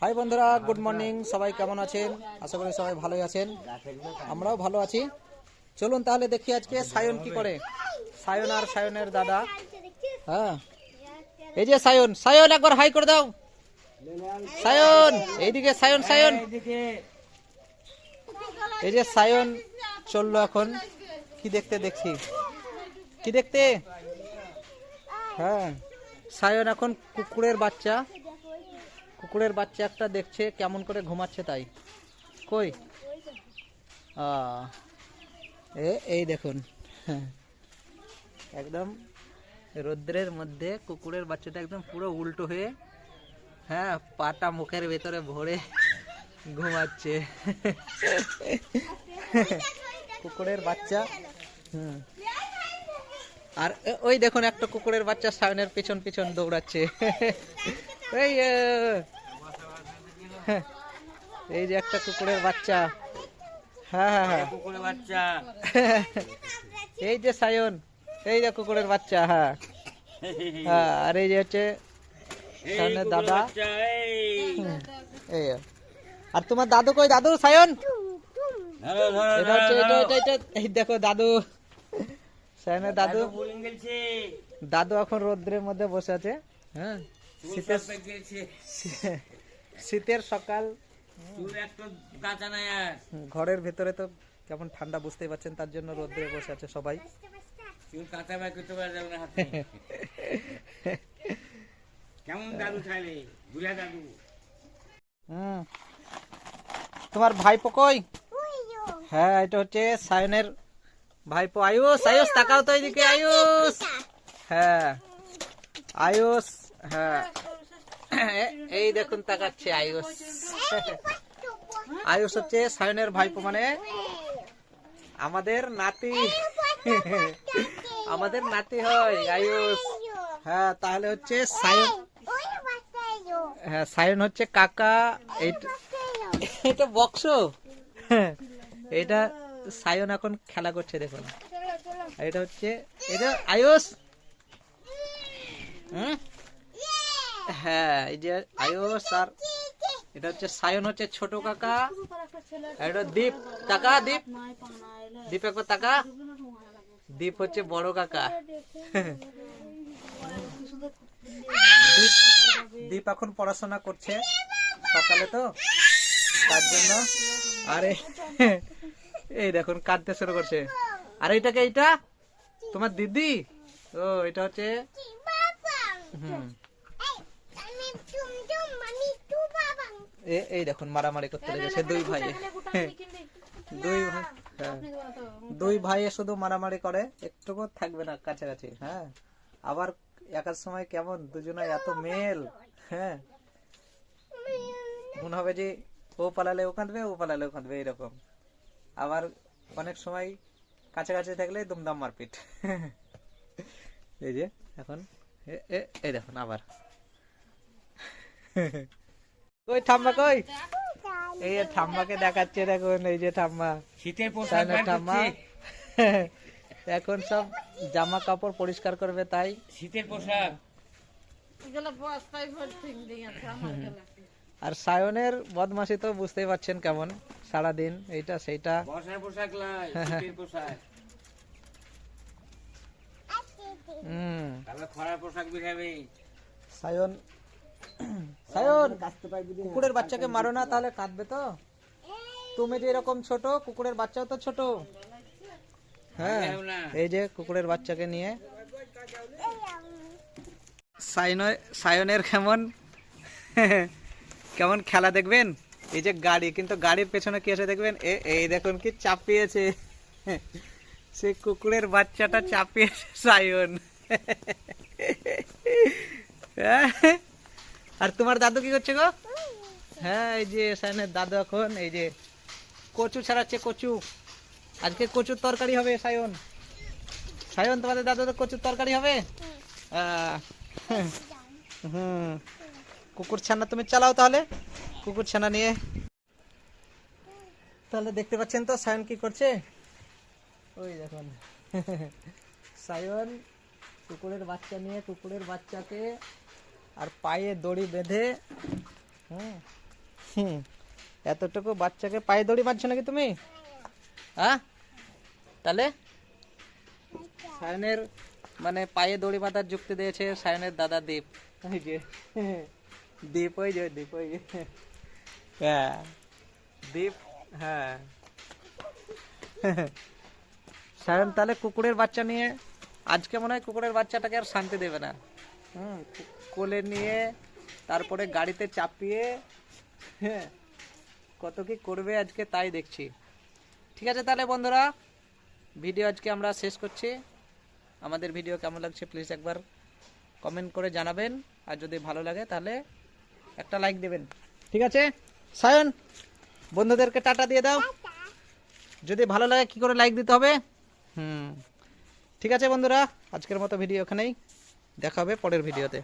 High বন্ধুরা good morning সবাই কেমন আছেন? আশা করি সবাই ভালোই আছেন। আমরাও ভালো আছি। চলুন তাহলে দেখি আজকে সায়ন কি করে। সায়ন আর সায়নের দাদা। হ্যাঁ। এই যে সায়ন সায়ন একবার হাই করে দাও। সায়ন, এইদিকে সায়ন সায়ন। এই যে সায়ন চলল এখন। কি দেখতে দেখছি? কি দেখতে? হ্যাঁ। সায়ন এখন কুকুরের বাচ্চা। কুকুরের বাচ্চা একটা দেখছে, কেমন করে ঘুমাচ্ছে তাই। কই? এ, এই দেখুন। একদম রৌদ্রের মধ্যে কুকুরের বাচ্চাটা একদম পুরো উল্টো হয়ে হ্যাঁ পাটা মুখের ভেতরে ভরে ঘুমাচ্ছে। কুকুরের বাচ্চা, হুম। আর ওই দেখুন একটা কুকুরের বাচ্চা সায়নের পিছন পিছন দৌড়াচ্ছে। এই এই যে একটা কুকুরের বাচ্চা। হ্যাঁ হ্যাঁ হ্যাঁ। কুকুরের বাচ্চা। এই যে সায়ন এই যে কুকুরের বাচ্চা হ্যাঁ। হ্যাঁ আর এই যে হচ্ছে সামনে দাদা। এই। এই আর তোমার দাদু কই? দাদু সায়ন? দেখো দাদু। সায়নের দাদু দাদু। এখন রৌদ্রের মধ্যে বসে আছে হ্যাঁ। শীতের। শীতের সকাল। ঘরের ভেতরে তো কেমন ঠান্ডা বুঝতেই পারছেন তার জন্য রোদ্রে বসে আছে সবাই। কেমন দাদু খাইলে বুলা দাদু। হুম। তোমার ভাইপো কই? হ্যাঁ এটা হচ্ছে সায়নের ভাইপো। আয়ুষ আয়ুষ তাকাও তো এদিকে আয়ুষ। হ্যাঁ আয়ুষ হ্যাঁ। এই দেখুন তাকাচ্ছে আয়ুষ। আয়ুষ হচ্ছে সায়নের ভাইপো মানে আমাদের নাতি। আমাদের নাতি হয়, আয়ুষ। হ্যাঁ তাহলে হচ্ছে সায়ন হ্যাঁ সায়ন হচ্ছে কাকা এটা বক্স। এটা সায়ন এখন খেলা করছে, দেখুন। এটা হচ্ছে এটা আয়ুষ। হুম? হ্যাঁ এই যে আয়ুষ আর এটা হচ্ছে সায়ন, হচ্ছে ছোট কাকা। এটা দীপ। টাকা দীপ। দীপ একবার টাকা দীপ হচ্ছে বড় কাকা। দীপ এখন পড়াশোনা করছে সকালে তো, তার জন্য। আরে, এই দেখুন, কাঁদতে শুরু করছে। আর এইটাকে এইটা? তোমার দিদি? ও, এটা হচ্ছে? হুম। এই দেখুন মারামারি করতে লেগেছে দুই ভাই। দুই ভাই হ্যাঁ। দুই ভাই শুধু মারামারি করে একটুকু থাকবে না কাছাকাছি হ্যাঁ। আবার একার সময় কেমন দুজনে এত মেল হ্যাঁ। মনে হবে যে ও পালালে ও কাঁদবে ও পালালে ও কাঁদবে এরকম। আবার অনেক সময় কাছাকাছি থাকলে দুমদাম মারপিট। এই যে এখন এ- এ- এই দেখুন আবার। কই ঠাম্মা কই? এই যে ঠাম্মাকে দেখাচ্ছে দেখুন এই যে ঠাম্মা। শীতের পোশাক ঠাম্মা? এখন সব জামা কাপড় পরিষ্কার করবে তাই? শীতের পোশাক। আর সায়নের বদমাসি তো বুঝতেই পারছেন কেমন সারাদিন এইটা সেইটা। পোশাক লাই শীতের পোশাক। হুম। খরার পোশাক বেরাবে সায়ন সায়ন কুকুরের বাচ্চাকে মারো না তাহলে কাঁদবে তো। তুমি যে এরকম ছোট কুকুরের বাচ্চাও তো ছোট। হ্যাঁ এই যে কুকুরের বাচ্চাকে নিয়ে। সায়ন- সায়নের কেমন? কেমন খেলা দেখবেন? এই যে গাড়ি কিন্তু গাড়ির পেছনে কি আছে দেখবেন? এ- এই দেখুন কি চাপিয়েছে। সে কুকুরের বাচ্চাটা চাপিয়েছে সায়ন। আর তোমার দাদু কি করছে গো? হ্যাঁ এই যে সায়নের দাদু এখন, এই যে কচু ছাড়াচ্ছে কচু। আজকে কচুর তরকারি হবে সায়ন। সায়ন, তোমাদের দাদু তো কচুর তরকারি হবে? হুম। কুকুর ছানা তুমি চালাও তাহলে, কুকুর ছানা নিয়ে। তাহলে দেখতে পাচ্ছেন তো সায়ন কি করছে? ওই দেখুন। সায়ন কুকুরের বাচ্চা নিয়ে, কুকুরের বাচ্চাকে আর পায়ে দড়ি বেঁধে, হুম এতটুকু বাচ্চাকে পায়ে দড়ি মারছো নাকি তুমি? হ্যাঁ তাহলে? সায়নের মানে পায়ে দড়ি বাঁধার যুক্তি দিয়েছে সায়নের দাদা দীপ। ওই যে, দীপ, ওই যে, দীপ, ওই যে। হ্যাঁ। দীপ হ্যাঁ। সায়ন, তাহলে কুকুরের বাচ্চা নিয়ে, আজকে মনে হয় কুকুরের বাচ্চাটাকে আর শান্তি দেবে না। হুম, কোলে নিয়ে তারপরে গাড়িতে চাপিয়ে হ্যাঁ কত কি করবে আজকে তাই দেখছি। ঠিক আছে তাহলে বন্ধুরা, ভিডিও আজকে আমরা শেষ করছি। আমাদের ভিডিও কেমন লাগছে প্লিজ একবার কমেন্ট করে জানাবেন। আর যদি ভালো লাগে তাহলে একটা লাইক দেবেন। ঠিক আছে? সায়ন, বন্ধুদেরকে টাটা দিয়ে দাও। যদি ভালো লাগে কি করে লাইক দিতে হবে? হুম। ঠিক আছে বন্ধুরা, আজকের মতো ভিডিও এখানেই। দেখা হবে পরের ভিডিওতে.